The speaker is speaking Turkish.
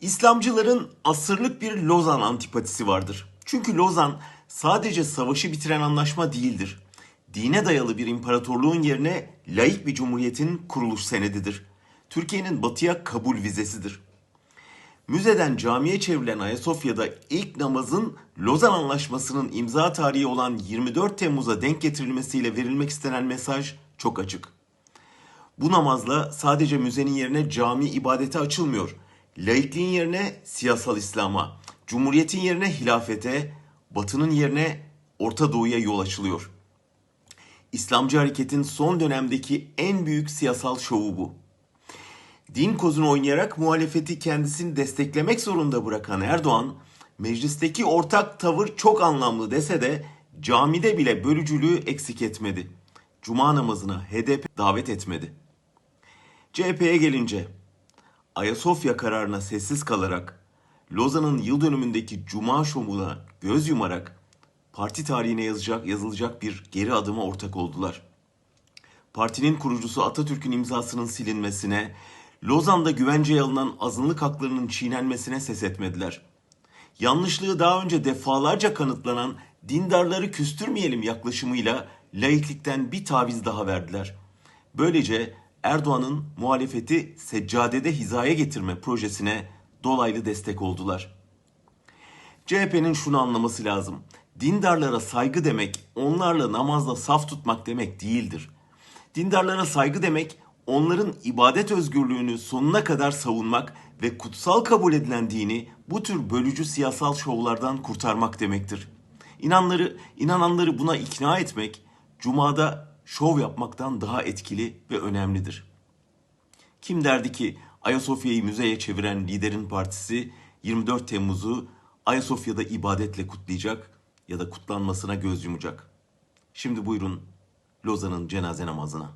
İslamcıların asırlık bir Lozan antipatisi vardır. Çünkü Lozan sadece savaşı bitiren anlaşma değildir. Dine dayalı bir imparatorluğun yerine laik bir cumhuriyetin kuruluş senedidir. Türkiye'nin batıya kabul vizesidir. Müzeden camiye çevrilen Ayasofya'da ilk namazın Lozan Anlaşması'nın imza tarihi olan 24 Temmuz'a denk getirilmesiyle verilmek istenen mesaj çok açık. Bu namazla sadece müzenin yerine cami ibadete açılmıyor. Laikliğin yerine siyasal İslam'a, cumhuriyetin yerine hilafete, batının yerine Orta Doğu'ya yol açılıyor. İslamcı hareketin son dönemdeki en büyük siyasal şovu bu. Din kozunu oynayarak muhalefeti kendisini desteklemek zorunda bırakan Erdoğan, meclisteki ortak tavır çok anlamlı dese de camide bile bölücülüğü eksik etmedi. Cuma namazına HDP davet etmedi. CHP'ye gelince Ayasofya kararına sessiz kalarak Lozan'ın yıl dönümündeki Cuma şovuna göz yumarak parti tarihine yazacak, yazılacak bir geri adıma ortak oldular. Partinin kurucusu Atatürk'ün imzasının silinmesine, Lozan'da güvenceye alınan azınlık haklarının çiğnenmesine ses etmediler. Yanlışlığı daha önce defalarca kanıtlanan dindarları küstürmeyelim yaklaşımıyla laiklikten bir taviz daha verdiler. Böylece Erdoğan'ın muhalefeti seccadede hizaya getirme projesine dolaylı destek oldular. CHP'nin şunu anlaması lazım. Dindarlara saygı demek onlarla namazla saf tutmak demek değildir. Dindarlara saygı demek onların ibadet özgürlüğünü sonuna kadar savunmak ve kutsal kabul edilen dini bu tür bölücü siyasal şovlardan kurtarmak demektir. İnanları, inananları buna ikna etmek cumada şov yapmaktan daha etkili ve önemlidir. Kim derdi ki Ayasofya'yı müzeye çeviren liderin partisi 24 Temmuz'u Ayasofya'da ibadetle kutlayacak ya da kutlanmasına göz yumacak. Şimdi buyurun Lozan'ın cenaze namazına.